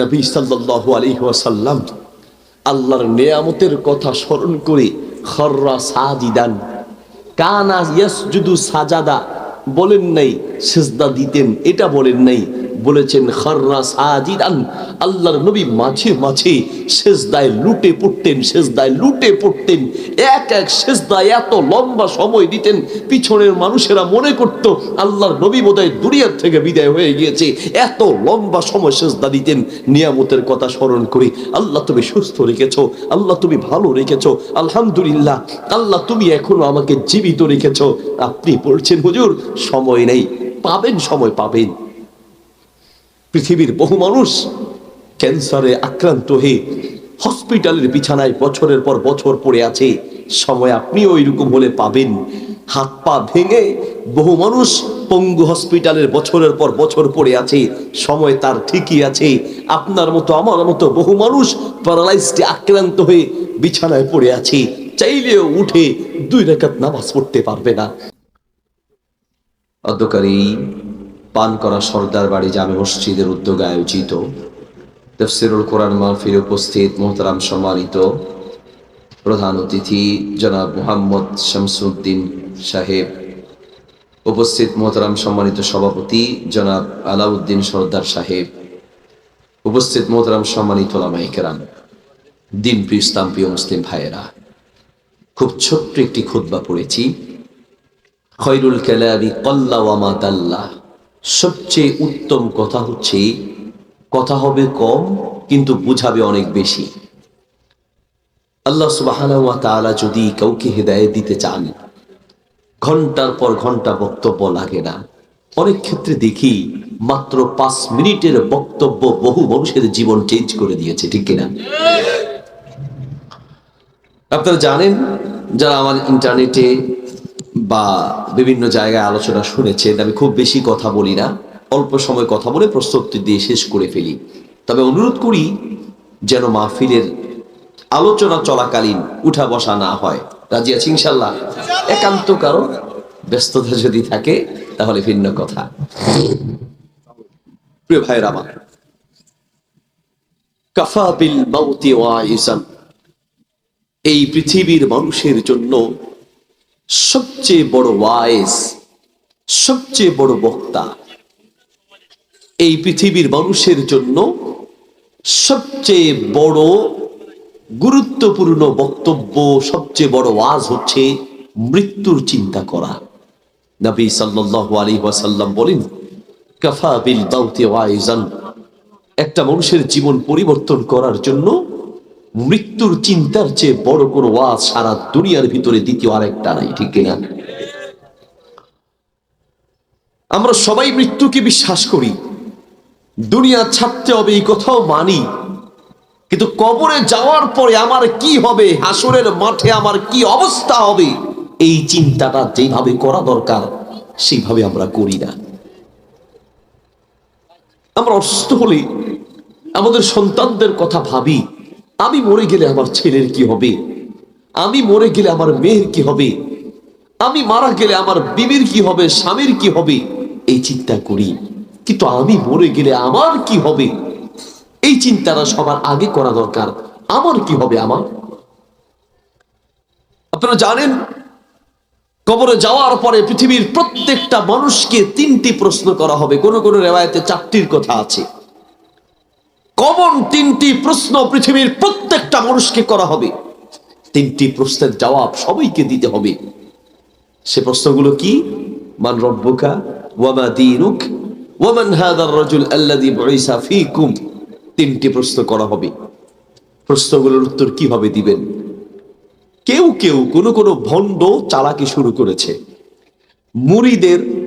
নবী সাল্লাল্লাহু আলাইহি ওয়াসাল্লাম আল্লাহর নেয়ামতের কথা স্মরণ করে খররা সাজিদান, কানা ইয়াসজুদু সাজাদা বলেন নাই, সেজদা দিতেন, এটা বলেন নাই বলেছেন, খররা আল্লাহর নবী মাঝে মাঝে সেজদায় লুটে পড়তেন, সেজদায় লুটে পড়তেন। এক এক সেজদায় এত লম্বা সময় দিতেন, পিছনের মানুষেরা মনে করত, আল্লাহর নবী বোধহয় দুনিয়ার থেকে বিদায় হয়ে গিয়েছে। এত লম্বা সময় সেজদা দিতেন। নিয়ামতের কথা স্মরণ করি। আল্লাহ তুমি সুস্থ রেখেছো, আল্লাহ তুমি ভালো রেখেছো, আলহামদুলিল্লাহ। আল্লাহ তুমি এখনও আমাকে জীবিত রেখেছো। আপনি বলছেন, হুজুর, সময় নেই। পাবেন, সময় পাবেন। পৃথিবীর বহু মানুষ ক্যান্সারে আক্রান্ত হয়ে হসপিটালের বিছানায় বছরের পর বছর পড়ে আছে। সময় আপনিও ওইরকম হলে পাবেন। হাত পা ভেঙে বহু মানুষ পঙ্গু হসপিটালের বছরের পর বছর পড়ে আছে। সময় তার ঠিকই আছে। আপনার মতো, আমার মতো বহু মানুষ প্যারালাইজডে আক্রান্ত হয়ে বিছানায় পড়ে আছে। চাইলেও উঠে দুই রেখাত নামাজ পড়তে পারবে না। অধ্যকারী পান করা সর্দার বাড়ি জামে মসজিদের উদ্যোগে আয়োজিত। তফসিরুল কোরআন মাহফিল উপস্থিত মোহতারাম সম্মানিত প্রধান অতিথি জনাব মোহাম্মদ শামসুদ্দিন সাহেব, উপস্থিত মোহতারাম সম্মানিত সভাপতি জনাব আলাউদ্দিন সর্দার সাহেব, উপস্থিত মোহতারাম সম্মানিত লামাইকেরাম দিন ইসলাম প্রিয় মুসলিম ভাইয়েরা। খুব ছোট্ট একটি খুতবা পড়েছি। খৈরুল কেলাবি কল্লা ওয়ামা সবচেয়ে উত্তম কথা হচ্ছে, কথা হবে কম, কিন্তু বুঝাবে অনেক বেশি। আল্লাহ তাআলা যদি কাউকে হেদায়েত দিতে চান, ঘণ্টার পর ঘণ্টা বক্তব্য লাগে না। অনেক ক্ষেত্রে দেখি, মাত্র পাঁচ মিনিটের বক্তব্য বহু মানুষের জীবন চেঞ্জ করে দিয়েছে, ঠিক কিনা? আপনারা জানেন, যারা আমার ইন্টারনেটে বা বিভিন্ন জায়গায় আলোচনা শুনেছেন আমি খুব বেশি কথা বলি না। অল্প সময় কথা বলে প্রস্তুতি দিয়ে শেষ করে ফেলি। তবে অনুরোধ করি যেন মাহফিলের আলোচনা চলাকালীন উঠা বসা না হয়। রাজি আছি ইনশাল্লাহ একান্ত কারও ব্যস্ততা যদি থাকে, তাহলে ভিন্ন কথা। প্রিয় ভাইয়ের আমার, কাফা বিল মাউতি ওয়াইসান এই পৃথিবীর মানুষের জন্য সবচেয়ে বড় ওয়াইস, সবচেয়ে বড় বক্তা এই পৃথিবীর মানুষের জন্য সবচেয়ে বড় গুরুত্বপূর্ণ বক্তব্য, সবচেয়ে বড় ওয়াজ হচ্ছে মৃত্যুর চিন্তা করা। নবী সাল্লাল্লাহু আলাইহি ওয়াসাল্লাম বলেন, কাফা বিল দাউতি ওয়াইজান। একটা মানুষের জীবন পরিবর্তন করার জন্য মৃত্যুর চিন্তার চেয়ে বড় কোনো ওয়াজ সারা দুনিয়ার ভিতরে দ্বিতীয় আরেকটা নাই, ঠিক কিনা? আমরা সবাই মৃত্যুকে বিশ্বাস করি। দুনিয়া ছাড়তে হবে, এই কথাও মানি। কিন্তু কবরে যাওয়ার পরে আমার কি হবে? হাসরের মাঠে আমার কি অবস্থা হবে? এই চিন্তাটা যেভাবে করা দরকার, সেইভাবে আমরা করি না। আমরা অসুস্থ হলে আমাদের সন্তানদের কথা ভাবি। আমি মরে গেলে আমার ছেলের কি হবে? আমি মরে গেলে আমার মেয়ের কি হবে? আমি মারা গেলে আমার বিবির কি হবে? স্বামীর কি হবে? এই চিন্তা করি। কিন্তু আমি মরে গেলে আমার কি হবে? এই চিন্তাটা সবার আগে করা দরকার। আমার কি হবে, আমার? আপনারা জানেন, কবরে যাওয়ার পরে পৃথিবীর প্রত্যেকটা মানুষকে তিনটি প্রশ্ন করা হবে। কোন কোন রেওয়ায়তে চারটির কথা আছে। কমন তিনটি প্রশ্ন পৃথিবীর প্রত্যেকটা মানুষকে করা হবে। তিনটি প্রশ্নের জবাব সবাইকে দিতে হবে। সে প্রশ্নগুলো কি? মান রব্বুকা ওয়ামা দীনুক ওয়ামান হাদার রাজুল আল্লাযী বুইসা ফীকুম। তিনটি প্রশ্ন করা হবে। প্রশ্নগুলোর উত্তর কীভাবে দিবেন? কেউ কেউ কোনো কোনো ভণ্ড চালাকি শুরু করেছে। মুরিদের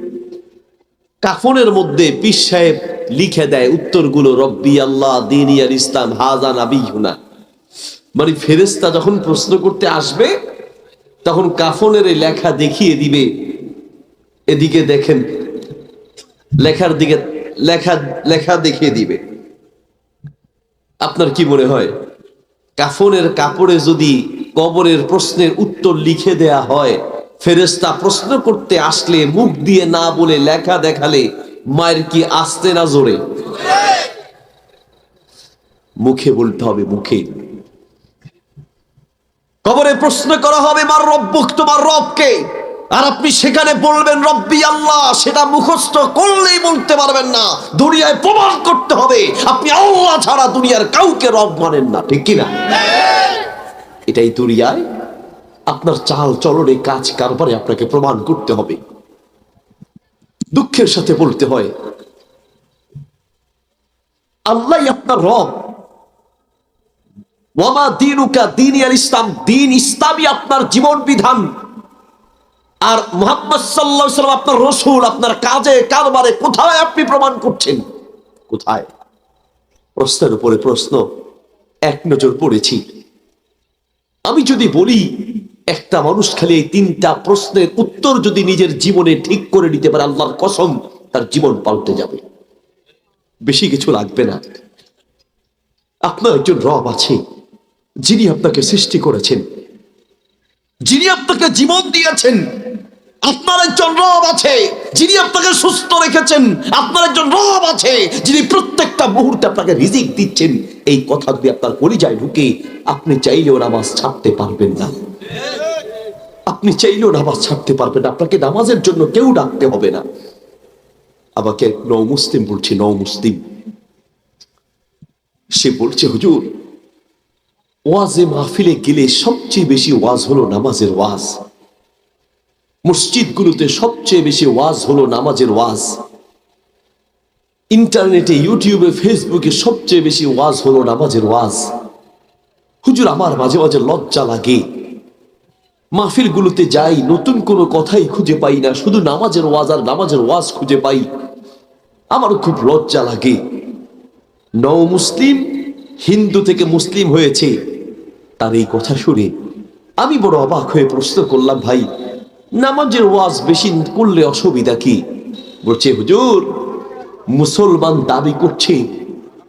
কাফনের মধ্যে পীর সাহেব লিখে দেয় উত্তরগুলো, রব্বি আল্লাহ, দিন ইয়ার ইসলাম, হাজা নাবি হুনা মানে ফেরেস্তা যখন প্রশ্ন করতে আসবে, তখন কাফনের লেখা দেখিয়ে দিবে। এদিকে দেখেন, লেখার দিকে, লেখা লেখা দেখিয়ে দিবে। আপনার কি মনে হয়, কাফনের কাপড়ে যদি কবরের প্রশ্নের উত্তর লিখে দেয়া হয় ফেরেস্তা প্রশ্ন করতে আসলে, মুখ দিয়ে না বলে লেখা দেখালে মায়ের কি আসতে না জোরে? মুখে বলতে হবে, মুখে। কবরে প্রশ্ন করা হবে, মার রব্বুক তোমার রবকে। আর আপনি সেখানে বলবেন, রব্বি আল্লাহ, সেটা মুখস্থ করলেই বলতে পারবেন না। দুনিয়ায় প্রমাণ করতে হবে, আপনি আল্লাহ ছাড়া দুনিয়ার কাউকে রব মানেন না, ঠিক কিনা? এটাই দুনিয়ায় আপনার চাল চলনে কাজ কারবারে আপনাকে প্রমাণ করতে হবে। দুঃখের সাথে বলতে হয় আল্লাহ আপনার রব। ওয়ামা দিনুকা দিন আল ইসলাম, দিন ইসলামই আপনার জীবন বিধান আর মোহাম্মদ সাল্লাহ সাল্লাম আপনার রসুল, আপনার কাজে, কারবারে কোথায় আপনি প্রমাণ করছেন? কোথায়? প্রশ্নের উপরে প্রশ্ন, এক নজর পড়েছি। আমি যদি বলি একটা মানুষ খালি এই তিনটা প্রশ্নের উত্তর যদি নিজের জীবনে ঠিক করে নিতে পারে, আল্লাহর কসম, তার জীবন পাল্টে যাবে। বেশি কিছু লাগবে না। আপনার একজন রব আছে, যিনি আপনাকে সৃষ্টি করেছেন। যিনি আপনাকে জীবন দিয়েছেন, আপনার একজন রব আছে, যিনি আপনাকে সুস্থ রেখেছেন, আপনার একজন রব আছে, যিনি প্রত্যেকটা মুহূর্তে আপনাকে রিজিক দিচ্ছেন। এই কথা যদি আপনার পরিচয় ঢুকে, আপনি চাইলেও নামাজ ছাড়তে পারবেন না। আপনি চাইলেও নামাজ ছাড়তে পারবেন আপনাকে নামাজের জন্য কেউ ডাকতে হবে না। আমাকে এক নৌ মুসলিম বলছে নৌ মুসলিম। সে বলছে, হুজুর, ওয়াজে মাহফিলে গেলে সবচেয়ে বেশি ওয়াজ হলো নামাজের ওয়াজ। মসজিদগুলোতে সবচেয়ে বেশি ওয়াজ হলো নামাজের ওয়াজ। ইন্টারনেটে, ইউটিউবে, ফেসবুকে সবচেয়ে বেশি ওয়াজ হলো নামাজের ওয়াজ। হুজুর, আমার মাঝে মাঝে লজ্জা লাগে। মাহফিলগুলোতে যাই, নতুন কোনো কথাই খুঁজে পাই না, শুধু নামাজের ওয়াজ আর নামাজের ওয়াজ খুঁজে পাই। আমার খুব লজ্জা লাগে। নও মুসলিম, হিন্দু থেকে মুসলিম হয়েছে। তার এই কথা শুনে আমি বড় অবাক হয়ে প্রশ্ন করলাম, ভাই, নামাজের ওয়াজ বেশি করলে অসুবিধা কি? বলছে, হুজুর, মুসলমান দাবি করছে,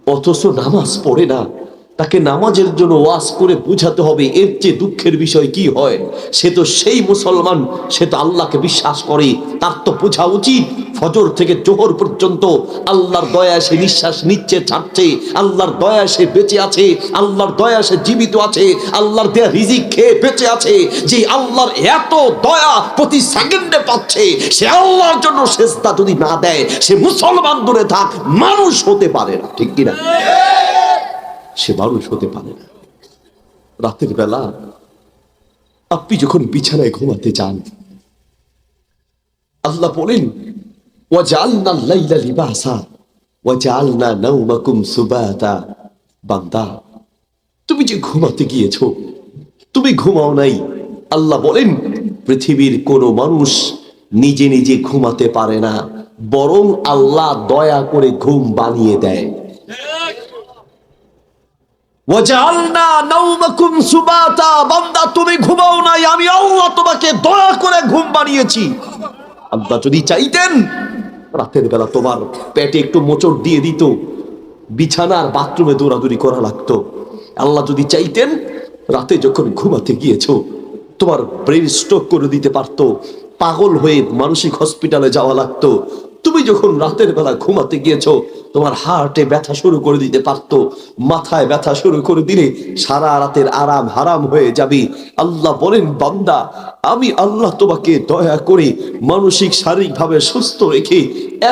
অথচ নামাজ পড়ে না। তাকে নামাজের জন্য ওয়াজ করে বুঝাতে হবে, এর চেয়ে দুঃখের বিষয় কি হয়? সে তো সেই মুসলমান, সে তো আল্লাহকে বিশ্বাস করে, তার তো বোঝা উচিত। ফজর থেকে জোহর পর্যন্ত আল্লাহর দয়া সে নিঃশ্বাস নিচ্ছে, ছাড়ছে, আল্লাহর দয়া সে বেঁচে আছে, আল্লাহর দয়া সে জীবিত আছে, আল্লাহর দেয়া রিজিক খেয়ে বেঁচে আছে, যে আল্লাহর এত দয়া প্রতি সেকেন্ডে পাচ্ছে, সে আল্লাহর জন্য শেষটা যদি না দেয়, সে মুসলমান দূরে থাক, মানুষ হতে পারে না, ঠিক কিনা? সে মানুষ হতে পারে না। রাতের বেলা আপনি যখন বিছানায় ঘুমাতে যান, আল্লাহ বলেন, ওয়াজালনা লাইলা লিবাসা, ওয়াজালনা নাওমাকুম সুবাতা বান্দা, তুমি যে ঘুমাতে গিয়েছো, তুমি ঘুমাও নাই। আল্লাহ বলেন, পৃথিবীর কোনো মানুষ নিজে নিজে ঘুমাতে পারে না, বরং আল্লাহ দয়া করে ঘুম বানিয়ে দেয়। তুমি ঘুমাও নাই, আমি আল্লাহ তোমাকে দয়া করে ঘুম আল্লাহ যদি চাইতেন, রাতের বেলা তোমার পেটে একটু মোচড় দিয়ে দিত বিছানার বাথরুমে দৌড়াদৌড়ি করা লাগতো। আল্লাহ যদি চাইতেন, রাতে যখন ঘুমাতে গিয়েছো, তোমার ব্রেন স্ট্রোক করে দিতে পারতো, পাগল হয়ে মানসিক হসপিটালে যাওয়া লাগতো। তুমি যখন রাতের বেলা ঘুমাতে গিয়েছো তোমার হার্টে ব্যথা শুরু করে দিতে পারতো। মাথায় ব্যথা শুরু করে দিলে সারা রাতের আরাম হারাম হয়ে যাবে। আল্লাহ বলেন, বান্দা আমি আল্লাহ তোমাকে দয়া করে মানসিক, শারীরিকভাবে সুস্থ রেখে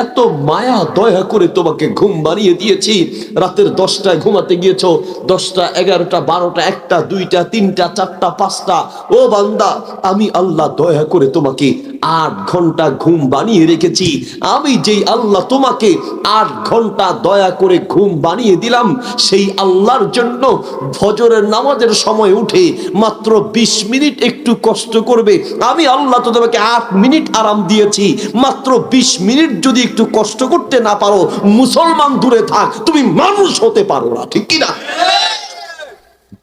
এত মায়া দয়া করে তোমাকে ঘুম বানিয়ে দিয়েছি। রাতের দশটায় ঘুমাতে গিয়েছো, দশটা, এগারোটা, বারোটা, একটা, দুইটা, তিনটা, চারটা, পাঁচটা। ও বান্দা, আমি আল্লাহ দয়া করে তোমাকে আট ঘণ্টা ঘুম বানিয়ে রেখেছি। আমি যেই আল্লাহ তোমাকে আট ঘণ্টা দয়া করে ঘুম বানিয়ে দিলাম, সেই আল্লাহর জন্য ফজরের নামাজের সময় উঠে মাত্র বিশ মিনিট একটু কষ্ট করবে। আমি আল্লাহ তো তোমাকে আট মিনিট আরাম দিয়েছি। মাত্র বিশ মিনিট যদি একটু কষ্ট করতে না পারো, মুসলমান দূরে থাক, তুমি মানুষ হতে পারো না, ঠিক কিনা?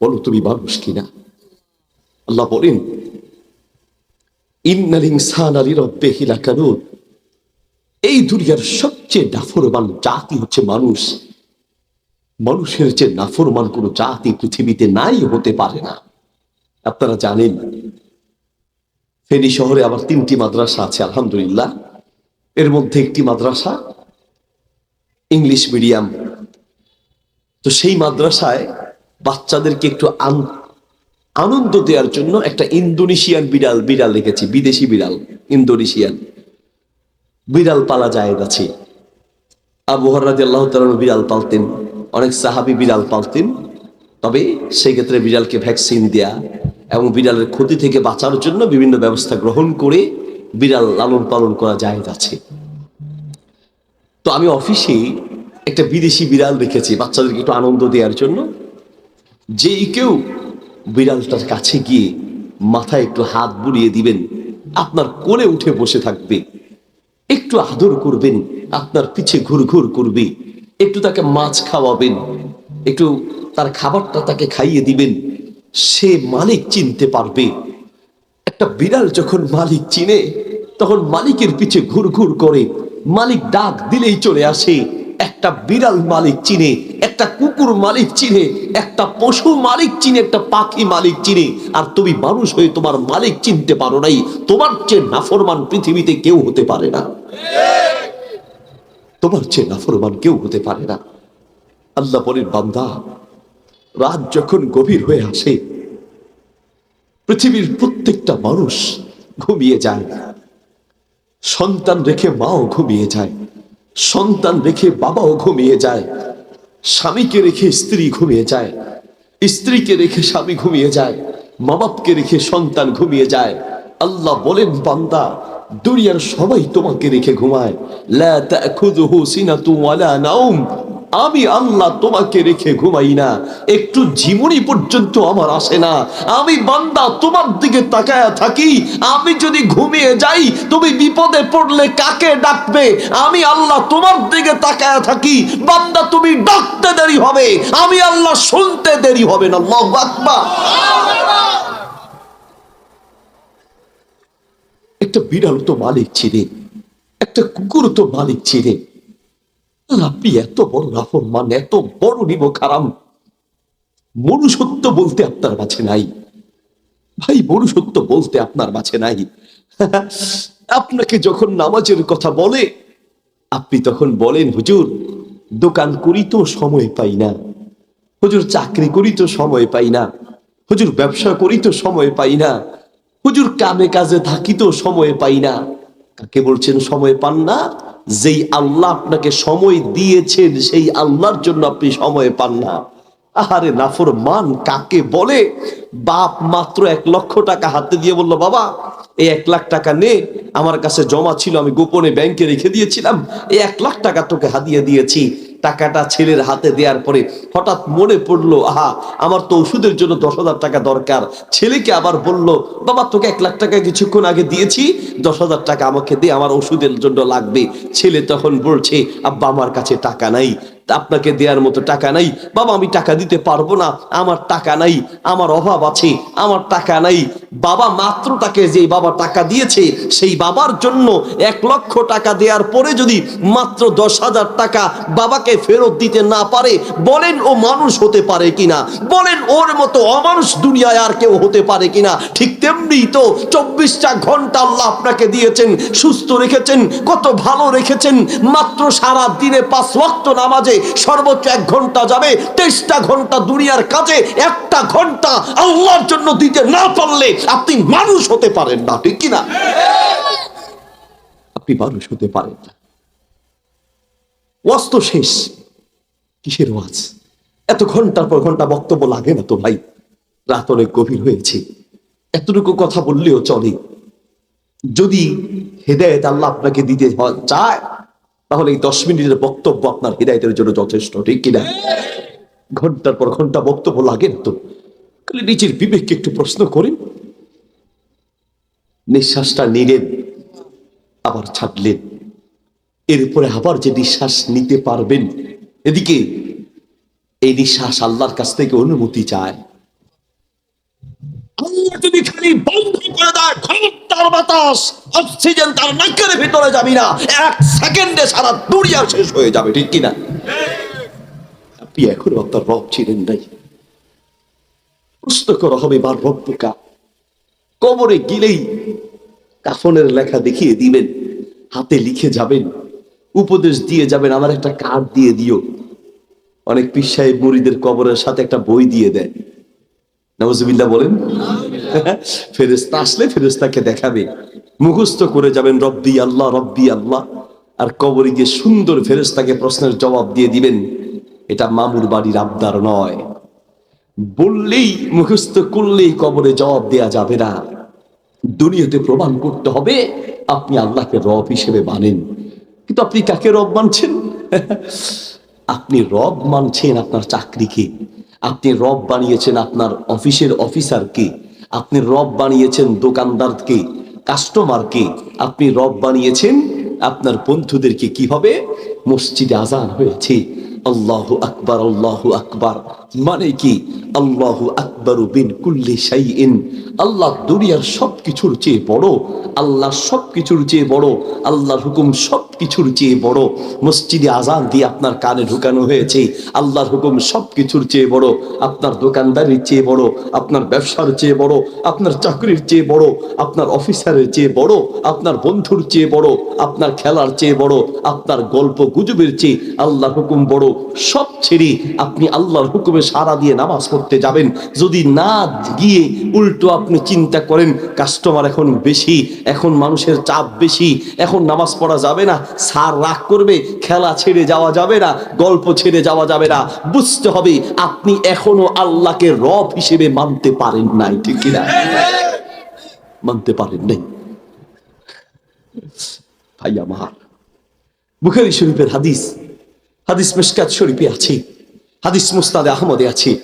বলো তুমি মানুষ কিনা? আল্লাহ বলেন এই দুনিয়ার সবচেয়ে নাফরমান জাতি হচ্ছে মানুষ। মানুষের যে নাফরমান কোনো জাতি পৃথিবীতে নাই হতে পারে না। আপনারা জানেন ফেনী শহরে আবার তিনটি মাদ্রাসা আছে, আলহামদুলিল্লাহ। এর মধ্যে একটি মাদ্রাসা, ইংলিশ মিডিয়াম। তো সেই মাদ্রাসায় বাচ্চাদেরকে একটু আন- আনন্দ দেওয়ার জন্য একটা ইন্দোনেশিয়ান বিড়াল বিড়াল রেখেছি বিদেশি বিড়াল, ইন্দোনেশিয়ান। বিড়াল পালা যায় আছে। আবু হরাদি আল্লাহ বিড়াল পালতেন, অনেক সাহাবি বিড়াল পালতেন। তবে সেই ক্ষেত্রে বিড়ালকে ভ্যাকসিন দেয়া এবং বিড়ালের ক্ষতি থেকে বাঁচার জন্য বিভিন্ন ব্যবস্থা গ্রহণ করে বিড়াল লালন পালন করা যায় আছে। তো আমি অফিসে একটা বিদেশি বিড়াল রেখেছি বাচ্চাদেরকে একটু আনন্দ দেওয়ার জন্য। যেই কেউ বিড়ালটার কাছে গিয়ে মাথায় একটু হাত বুলিয়ে দিবেন, আপনার কোলে উঠে বসে থাকবে, একটু আদর করবেন, আপনার পিছে ঘুর ঘুর করবে, একটু তাকে মাছ খাওয়াবেন, একটু তার খাবারটা তাকে খাইয়ে দিবেন সে মালিক চিনতে পারবে। একটা বিড়াল যখন মালিক চিনে, তখন মালিকের পিছে ঘুর ঘুর করে। মালিক ডাক দিলেই চলে আসে। একটা বিড়াল মালিক চিনে, একটা কুকুর মালিক চিনে, একটা পশু মালিক চিনে, একটা পাখি মালিক চিনে। আর তুমি মানুষ হয়ে তোমার মালিক চিনতে পারো নাই। তোমার চেয়ে নাফরমান পৃথিবীতে কেউ হতে পারে না। তোমার চেয়ে নাফরমান কেউ হতে পারে না। আল্লাহ বলেন, বান্দা রাত যখন গভীর হয়ে আসে, পৃথিবীর প্রত্যেকটা মানুষ ঘুমিয়ে যায়। সন্তান রেখে মাও ঘুমিয়ে যায়। সন্তান রেখে বাবাও ঘুমিয়ে যায়। স্বামীকে রেখে স্ত্রী ঘুমিয়ে যায়। স্ত্রীকে রেখে স্বামী ঘুমিয়ে যায়। মা বাপকে রেখে সন্তান ঘুমিয়ে যায়। আল্লাহ বলেন, বান্দা, দুনিয়ার সবাই তোমাকে রেখে ঘুমায়। আমি আল্লাহ তোমাকে রেখে ঘুমাই না। একটু ঝিমুনি পর্যন্ত আমার আসে না। আমি বান্দা, তোমার দিকে তাকায়া থাকি। আমি যদি ঘুমিয়ে যাই, তুমি বিপদে পড়লে কাকে ডাকবে? আমি আল্লাহ তোমার দিকে তাকায়া থাকি। বান্দা, তুমি ডাকতে দেরি হবে। আমি আল্লাহ শুনতে দেরি হবে না। আকবার। একটা বিড়াল তো মালিক চিনে একটা কুকুর তো মালিক আর আপনি এত বড় নাফরমান এত বড় নিব খারাম মনুষ্যত্ব বলতে আপনার মাঝে নাই। ভাই, মনুষ্যত্ব বলতে আপনার মাঝে নাই। আপনাকে যখন নামাজের কথা বলে, আপনি তখন বলেন, হুজুর, দোকান করি তো সময় পাই না। হুজুর, চাকরি করি তো সময় পাই না। হুজুর, ব্যবসা করি তো সময় পাই না। হুজুর, কামে কাজে থাকি তো সময় পাই না। কাকে বলছেন, সময় পান না? যেই আল্লাহ আপনাকে সময় দিয়েছেন, সেই আল্লাহর জন্য আপনি সময় পান না। আহারে নাফর মান কাকে বলে? বাপ মাত্র এক লক্ষ টাকা হাতে দিয়ে বলল, বাবা, এই এক লাখ টাকা নে, আমার কাছে জমা ছিল, আমি গোপনে ব্যাংকে রেখে দিয়েছিলাম, এই এক লাখ টাকা তোকে হাতিয়ে দিয়েছি। টাকাটা ছেলের হাতে দেওয়ার পরে হঠাৎ মনে পড়ল, আহা, আমার তো ওষুধের জন্য দশ হাজার টাকা দরকার। ছেলেকে আবার বলল, বাবা, তোকে এক লাখ টাকা কিছুক্ষণ আগে দিয়েছি, দশ হাজার টাকা আমাকে দিয়ে আমার ওষুধের জন্য লাগবে। ছেলে তখন বলছে, আব্বা, আমার কাছে টাকা নাই আপনাকে দেওয়ার মতো টাকা নাই। বাবা, আমি টাকা দিতে পারব না। আমার টাকা নাই, আমার অভাব আছে, আমার টাকা নাই। বাবা মাত্র তাকে যে বাবা টাকা দিয়েছে, সেই বাবার জন্য এক লক্ষ টাকা দেওয়ার পরে যদি মাত্র দশ হাজার টাকা বাবাকে ফেরত দিতে না পারে, বলেন ও মানুষ হতে পারে কিনা? বলেন ওর মতো অমানুষ দুনিয়ায় আর কেউ হতে পারে কিনা? ঠিক তেমনি তো চব্বিশটা ঘণ্টা আল্লাহ আপনাকে দিয়েছেন, সুস্থ রেখেছেন, কত ভালো রেখেছেন, মাত্র সারা দিনে পাঁচ ওয়াক্ত নামাজে সর্বোচ্চ এক ঘণ্টা যাবে, তেইশটা ঘণ্টা দুনিয়ার কাজে, একটা ঘণ্টা আল্লাহর জন্য দিতে না পারলে আপনি মানুষ হতে পারেন না, ঠিক কিনা? আপনি মানুষ হতে পারেন না। ওয়াজ তো শেষ। কিসের ওয়াজ? এত ঘণ্টার পর ঘণ্টা বক্তব্য লাগে না তো ভাই? রাত অনেক গভীর হয়েছে। এতটুকু কথা বললেও চলে। যদি হেদায়ত আল্লাহ আপনাকে দিতে চায় তাহলে এই দশ মিনিটের বক্তব্য আপনার হৃদায়তের জন্য যথেষ্ট, ঠিক কিনা? ঘণ্টার পর ঘণ্টা বক্তব্য লাগে না তো। নিজের বিবেককে একটু প্রশ্ন করেন নিঃশ্বাসটা নিলেন, আবার ছাড়লেন। এরপরে আবার যে নিঃশ্বাস নিতে পারবেন, এদিকে এই নিঃশ্বাস আল্লাহর কাছ থেকে অনুমতি চায়। যদি খালি বন্ধ করে দেয় ঘণ্টার বাতাস, অক্সিজেন তার নাকের ভিতরে যাবি না। এক সেকেন্ডে সারা দুনিয়া শেষ হয়ে যাবে, ঠিক কিনা? আপনি এখনও আপনার রব ছিলেন নাই। করা হবে বার কবরে গিলেই কাফনের লেখা দেখিয়ে দিবেন, হাতে লিখে যাবেন, উপদেশ দিয়ে যাবেন, আমার একটা কার্ড দিয়ে দিও। অনেক পীর সাহেব মুড়িদের কবরের সাথে একটা বই দিয়ে দেয় নওয়াজবিল্লাহ বলেন। ফেরেস্তা আসলে ফেরেস্তাকে দেখাবে। মুখস্থ করে যাবেন, রব্বি আল্লাহ রব্বি আল্লাহ। আর কবরে গিয়ে সুন্দর ফেরেস্তাকে প্রশ্নের জবাব দিয়ে দিবেন। এটা মামুর বাড়ির আবদার নয়। বললেই, মুখস্থ করলেই কবরে জবাব দেয়া যাবে না। দুনিয়াতে প্রমাণ করতে হবে, আপনি আল্লাহকে রব হিসেবে মানেন। কিন্তু আপনি কাকে রব মানছেন? আপনি রব মানছেন আপনার চাকরিকে। আপনি রব বানিয়েছেন আপনার অফিসের অফিসারকে আপনি রব বানিয়েছেন দোকানদারকে কাস্টমারকে আপনি রব বানিয়েছেন আপনার বন্ধুদেরকে কি হবে? মসজিদে আজান হয়েছে। আল্লাহ আকবর, আল্লাহ আকবার। মানে কি? আল্লাহু আকবর বিন কুল্লি শাইইন। আল্লাহ দুনিয়ার সব কিছুর চেয়ে বড়, আল্লাহ সব কিছুর চেয়ে বড়, আল্লাহর হুকুম সব কিছুর চেয়ে বড়। মসজিদে আজান দিয়ে আপনার কানে ঢুকানো হয়েছে, আল্লাহর হুকুম সব কিছুর চেয়ে বড়, আপনার দোকানদারির চেয়ে বড়, আপনার ব্যবসার চেয়ে বড়, আপনার চাকরির চেয়ে বড়, আপনার অফিসারের চেয়ে বড়, আপনার বন্ধুর চেয়ে বড়, আপনার খেলার চেয়ে বড়, আপনার গল্প গুজবের চেয়ে আল্লাহর হুকুম বড়। সব ছেড়ে আপনি আল্লাহর হুকুমে সারা দিয়ে নামাজ পড়তে যাবেন। যদি না গিয়ে উল্টো আপনি চিন্তা করেন কাস্টমার এখন বেশি, এখন মানুষের চাপ বেশি, এখন নামাজ পড়া যাবে না সার রাগ করবে, খেলা ছেড়ে যাওয়া যাবে না, গল্প ছেড়ে যাওয়া যাবে না। বুঝতে হবে, আপনি এখনও আল্লাহকে রব হিসেবে মানতে পারেন নাই, ঠিক কিনা? মানতে পারেন নাই। ভাই আমার, বুখারি শরীফের হাদিস হাদিস মিসকাত শরীফে আছে। হাদিস মুস্তাদে আহমদে আছে,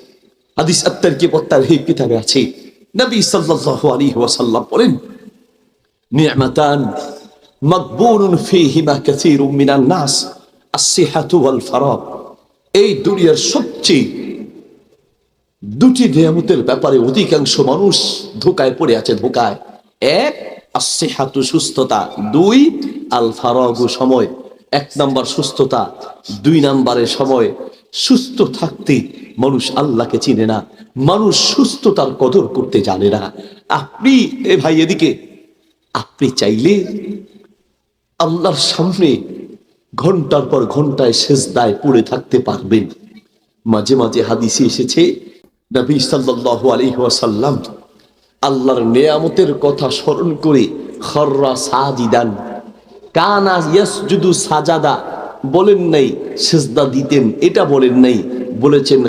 হাদিস আত্মার কে পত্তার হে কিতাবে আছে। নবী সাল্লাল্লাহু আলাইহি ওয়াসাল্লাম বলেন, নি'মাতান মাকবুরুন ফীহিমা কাসীরুম মিনান নাস, আস-সিহাতু ওয়াল ফারাগ এই দুনিয়ার সবচেয়ে দুটি নিয়ামতের ব্যাপারে অধিকাংশ মানুষ ধোকায় পড়ে আছে, ধোকায়। এক আসেহাতু সুস্থতা। দুই আল ফারাগু সময়। এক নাম্বার সুস্থতা, দুই নাম্বারের সময়। সুস্থ থাকতে মানুষ আল্লাহকে চিনে না, মানুষ সুস্থতার কদর করতে জানে না। আপনি, এ ভাই এদিকে, আপনি চাইলে আল্লাহর সামনে ঘণ্টার পর ঘন্টায় শেষদায় পড়ে থাকতে পারবেন। মাঝে মাঝে হাদিসে এসেছে, নবী সাল্লাল্লাহু আলাইহি ওয়াসাল্লাম আল্লাহর নেয়ামতের কথা স্মরণ করে, খররা সাজিদান, কানা ইয়াসজুদু সাজাদা বলেন নাই সেজদা দিতেন এটা বলেন নাই। বলেছেন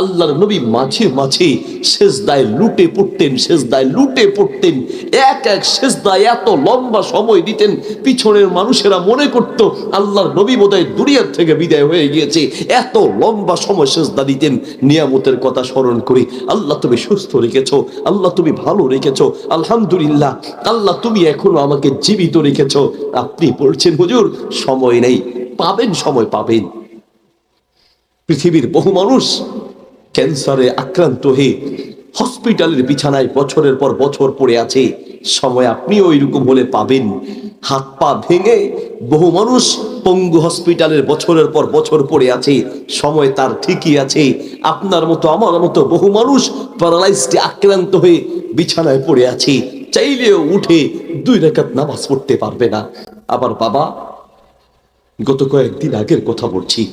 আল্লাহর নবী মাঝে মাঝে সেজদায় লুটে পড়তেন, সেজদায় লুটে পড়তেন। এক এক সেজদায় এত লম্বা সময় দিতেন, পিছনের মানুষেরা মনে করত, আল্লাহর নবী বোধহয় দুনিয়ার থেকে বিদায় হয়ে গিয়েছে। এত লম্বা সময় সেজদা দিতেন। নিয়ামতের কথা স্মরণ করি। আল্লাহ তুমি সুস্থ রেখেছো, আল্লাহ তুমি ভালো রেখেছো, আলহামদুলিল্লাহ। আল্লাহ তুমি এখনও আমাকে জীবিত রেখেছো। আপনি বলছেন, হুজুর, সময় নেই। পাবেন, সময় পাবেন। পৃথিবীর বহু মানুষ ক্যান্সারে আক্রান্ত হয়ে হসপিটালের বিছানায় বছরের পর বছর পড়ে আছে। সময় আপনি ওই রকম হলে পাবেন। হাত পা ভেঙে বহু মানুষ পঙ্গু হসপিটালের বছরের পর বছর পড়ে আছে। সময় তার ঠিকই আছে। আপনার মতো, আমার মতো বহু মানুষ প্যারালাইজডে আক্রান্ত হয়ে বিছানায় পড়ে আছে। চাইলেও উঠে দুই রেখাত নামাজ পড়তে পারবে না। আবার বাবা, গত কয়েকদিন আগের কথা বলছি।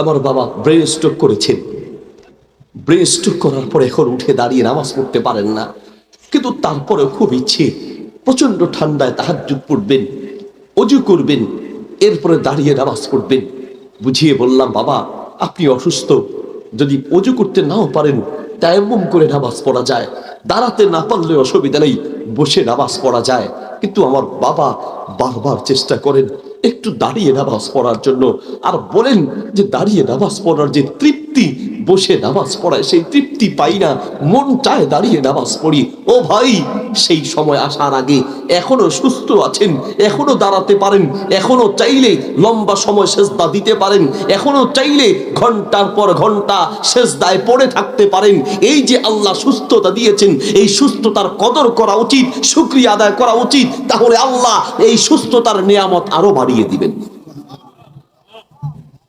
আমার বাবা ব্রেন স্ট্রোক করেছেন। ব্রেন স্ট্রোক করার পর এখন উঠে দাঁড়িয়ে নামাজ পড়তে পারেন না। কিন্তু তারপরে খুব ইচ্ছে প্রচণ্ড ঠান্ডায় তাহাজ্জুদ পড়বেন, অজু করবেন, এরপরে দাঁড়িয়ে নামাজ পড়বেন। বুঝিয়ে বললাম, বাবা, আপনি অসুস্থ, যদি অজু করতে নাও পারেন, তায়াম্মুম করে নামাজ পড়া যায়। দাঁড়াতে না পারলে অসুবিধা নেই, বসে নামাজ পড়া যায়। কিন্তু আমার বাবা বারবার চেষ্টা করেন একটু দাঁড়িয়ে নামাজ পড়ার জন্য আর বলেন যে দাঁড়িয়ে নামাজ পড়ার যে তৃপ্তি বসে নামাজ পড়ায়, সেই তৃপ্তি পাই না মন চায় দাঁড়িয়ে নামাজ পড়ি। ও ভাই, সেই সময় আসার আগে এখনও সুস্থ আছেন, এখনও দাঁড়াতে পারেন, এখনও চাইলে লম্বা সময় সেজদা দিতে পারেন, এখনও চাইলে ঘণ্টার পর ঘণ্টা সেজদায় পড়ে থাকতে পারেন। এই যে আল্লাহ সুস্থতা দিয়েছেন, এই সুস্থতার কদর করা উচিত, শুক্রিয়া আদায় করা উচিত, তাহলে আল্লাহ এই সুস্থতার নিয়ামত আরও বাড়িয়ে দিবেন।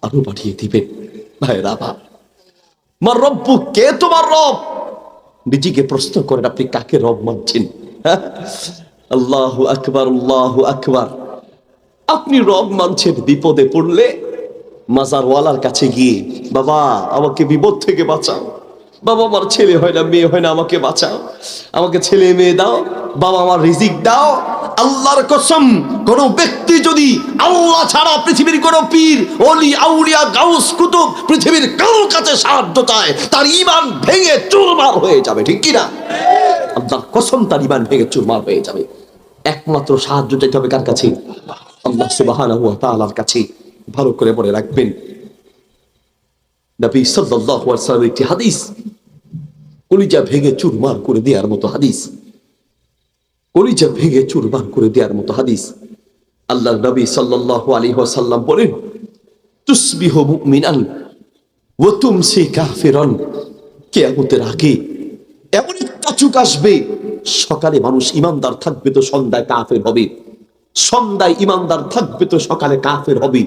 আরও বাড়িয়ে দিবেন। ভাইরা বাপ মার রব্বু, কে তোমার রব? নিজেকে প্রশ্ন করেন, আপনি কাকে রব মানছেন? আল্লাহ আকবার আল্লাহ আকবার। আপনি রব মানছেন বিপদে পড়লে, মাজারওয়ালার কাছে গিয়ে, বাবা, আমাকে বিপদ থেকে বাঁচাও। বাবা, আমার ছেলে হয় না, মেয়ে হয় না, আমাকে বাঁচাও। আমাকে ছেলে মেয়ে দাও, বাবা, আমার রিজিক দাও। আল্লাহর কসম, কোন ব্যক্তি যদি আল্লাহ ছাড়া পৃথিবীর কোন পীর অলি আউলিয়া, গাউস, কুতুব পৃথিবীর কারোর কাছে সাহায্য চায়, তার ইমান ভেঙে চুরমার হয়ে যাবে, ঠিক কিনা? আল্লাহর কসম তার ইমান ভেঙে চুরমার হয়ে যাবে। একমাত্র সাহায্য চাইতে হবে কার কাছে? আল্লাহ সুবহানাহু ওয়া তাআলার কাছে। ভালো করে মনে রাখবেন। নবী সাল্লাল্লাহু আলাইহি ওয়াসাল্লামের একটি হাদিস, কলিজা ভেঙে চুরমার করে দেওয়ার মতো হাদিস। কলিজা ভেঙে চুরমার করে দেওয়ার মতো হাদিস। আল্লাহ নবী সাল্লাল্লাহু আলাইহি ওয়াসাল্লাম বলেন, তুসবিহু মুমিনান ওয়া তুমসি কাফিরান। কিয়ামতের আগে এমন একটা যুগ আসবে, সকালে মানুষ ইমানদার থাকবে তো সন্ধ্যায় কাফের হবে। সন্ধ্যায় ইমানদার থাকবে তো সকালে কাফের হবে।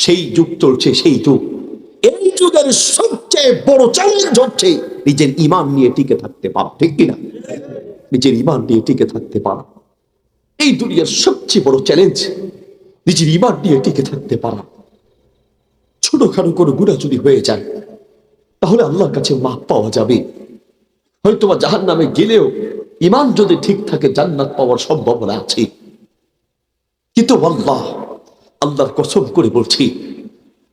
সেই যুগ চলছে, সেই যুগ। এই যুগের সবচেয়ে বড় চ্যালেঞ্জ হচ্ছে নিজের ইমান নিয়ে টিকে থাকতে পারা, ঠিক কিনা? নিজের ইমান নিয়ে টিকে থাকতে পারা। এই দুনিয়ার সবচেয়ে বড় চ্যালেঞ্জ নিজের ইমান নিয়ে টিকে থাকতে পারা। ছোটখাটো কোনো গুণা যদি হয়ে যায়, তাহলে আল্লাহর কাছে মাপ পাওয়া যাবে। হয়তো বা জাহান নামে গেলেও ইমান যদি ঠিক থাকে, জান্নাত পাওয়ার সম্ভাবনা আছে। কিন্তু আল্লাহ, আল্লাহর কসম করে বলছি,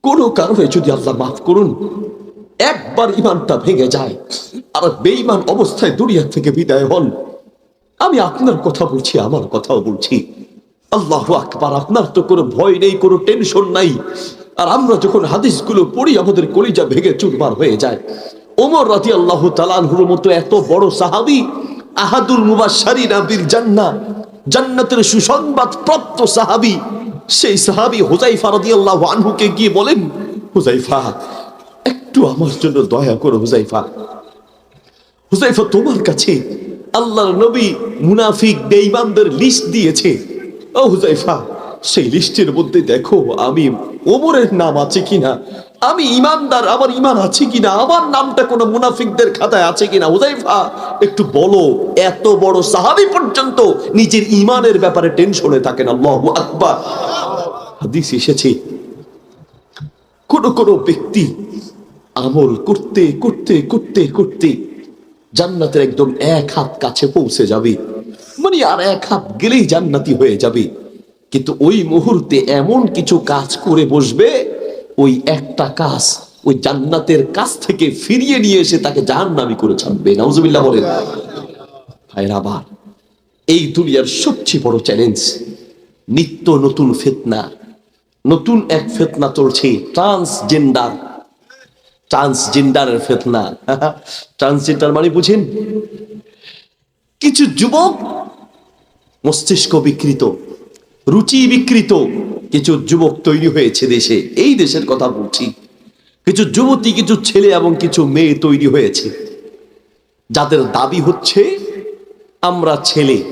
কোনো কারণে যদি আল্লাহ মাফ করুন, একবার ইমানটা ভেঙে যায়, আর বেঈমান অবস্থায় দুনিয়া থেকে বিদায় হন আমি আপনার কথা বলছি, আমার কথাও বলছি। আল্লাহ আকবার, আপনার তো কোনো ভয় নেই, কোনো টেনশন নাই। আর আমরা যখন হাদিসগুলো পড়ি, আমাদের কলিজা ভেঙে চুরমার হয়ে যায়। ওমর রাতি আল্লাহ তালানহুর মতো এত বড় সাহাবি, আহাদুল মুবাশশারিনা বিল জান্না জান্নাতের সুসংবাদ প্রাপ্ত সাহাবি। সেই সাহাবি হুজাইফা রাদিয়াল্লাহু আনহুকে গিয়ে বলেন হুজাইফা একটু আমার জন্য দয়া করো হুজাইফা হুজাইফা তোমার কাছে আল্লাহর নবী মুনাফিক বেঈমানদের লিস্ট দিয়েছে। ও হুজাইফা সেই লিস্টের মধ্যে দেখো, আমি ওমরের নাম আছে কিনা, আমি ইমানদার, আমার ইমান আছে কিনা, আমার নামটা কোনো মুনাফিকদের খাতায় আছে কিনা হুজাইফা একটু বলো, এত বড় সাহাবি পর্যন্ত নিজের ইমানের ব্যাপারে টেনশনে থাকেন, আল্লাহু আকবার। হাদিস এসেছে, কোন কোন ব্যক্তি আমল করতে করতে করতে করতে জান্নাতের একদম এক হাত কাছে পৌঁছে যাবে। মানে আর এক হাত গেলেই জান্নাতি হয়ে যাবে। কিন্তু ওই মুহূর্তে এমন কিছু কাজ করে বসবে, ওই একটা কাজ ওই জান্নাতের কাছ থেকে ফিরিয়ে নিয়ে এসে তাকে জাহান্নামি করে ছাড়বে। নাউজুবিল্লাহ বলেন। ভাইরা আবার এই দুনিয়ার সবচেয়ে বড় চ্যালেঞ্জ নিত্য নতুন ফেতনা। নতুন এক ফেতনা চলছে ট্রান্সজেন্ডার ট্রান্সজেন্ডারের ফেতনা। ট্রান্সজেন্ডার মানে বুঝেন, কিছু যুবক মস্তিষ্ক বিকৃত, রুচি বিকৃত, কিছু যুবক তৈরি হয়েছে দেশে। এই দেশের কথা বলছি। কিছু যুবতী, কিছু ছেলে এবং কিছু মেয়ে তৈরি হয়েছে। যাদের দাবি হচ্ছে, আমরা ছেলে।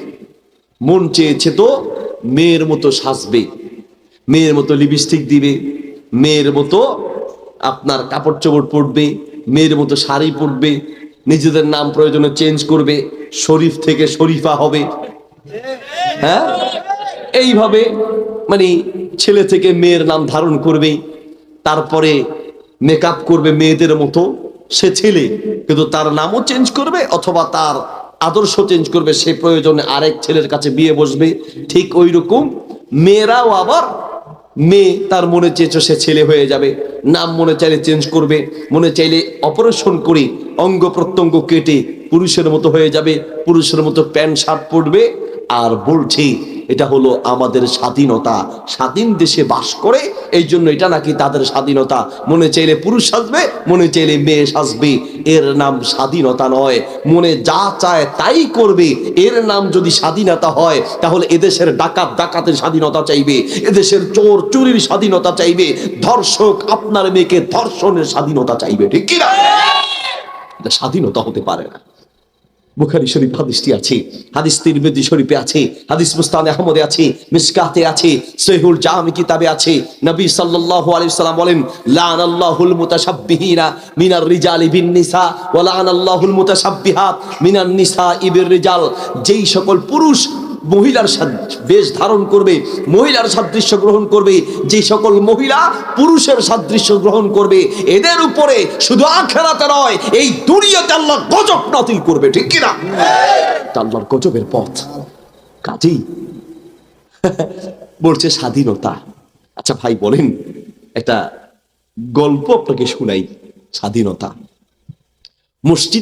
মন চেয়েছে তো মেয়ের মতো সাজবে, মেয়ের মতো লিপস্টিক দিবে, মেয়ের মতো আপনার কাপড় চোপড় পরবে, মেয়ের মতো শাড়ি পরবে, নিজেদের নাম প্রয়োজনে চেঞ্জ করবে, শরীফ থেকে শরীফা হবে। হ্যাঁ? এইভাবে মানে ছেলে থেকে মেয়ের নাম ধারণ করবে, তারপরে মেকআপ করবে মেয়েদের মতো, সে ছেলে, কিন্তু তার নামও চেঞ্জ করবে অথবা তার আদর্শ চেঞ্জ করবে, সে প্রয়োজনে আরেক ছেলের কাছে বিয়ে বসবে, ঠিক ওই রকম মেয়েরাও আবার মেয়ে তার মনে চেয়েছো সে ছেলে হয়ে যাবে। নাম মনে চাইলে চেঞ্জ করবে, মনে চাইলে অপারেশন করে অঙ্গ প্রত্যঙ্গ কেটে পুরুষের মতো হয়ে যাবে, পুরুষের মতো প্যান্ট, শার্ট পরবে আর বলছে এটা হলো আমাদের স্বাধীনতা। স্বাধীন দেশে বাস করে এই জন্য এটা নাকি তাদের স্বাধীনতা। মনে চাইলে পুরুষ সাজবে, মনে চাইলে মেয়ে সাজবে। এর নাম স্বাধীনতা নয়। মনে যা চায় তাই করবে। এর নাম যদি স্বাধীনতা হয়, তাহলে এদেশের ডাকাত ডাকাতের স্বাধীনতা চাইবে। এদেশের চোর চুরির স্বাধীনতা চাইবে। ধর্ষক আপনার মেয়েকে ধর্ষণের স্বাধীনতা চাইবে। ঠিক কিনা? এটা স্বাধীনতা হতে পারে না। বুখারি শরীফ হাদিসটি আছে, হাদিস তিরমিজি শরীফে আছে, হাদিস মুস্তানে আহমদে আছে, মিসকাতে আছে, সহিহুল জামি কিতাবে আছে। নবী সাল্লাল্লাহু আলাইহি সাল্লাম বলেন লান আল্লাহুল মুতাশাব্বিহিনা মিনার রিজালি বিন নিসা ওয়া লান আল্লাহুল মুতাশাব্বিহাত মিনান নিসা ইবির রিজাল যেই সকল পুরুষ মহিলার বেশ ধারণ করবে, মহিলার সাদৃশ্য গ্রহণ করবে। যে সকল মহিলা পুরুষের সাদৃশ্য গ্রহণ করবে, এদের উপরে শুধু আখেরাতে নয়, এই দুনিয়াতে আল্লাহ গজব নাতিল করবে, ঠিক কিনা? আল্লাহর গজবের পথ। কাজেই। বলছে স্বাধীনতা। আচ্ছা ভাই, বলেন, একটা গল্প আপনাকে শুনাই, স্বাধীনতা। মসজিদ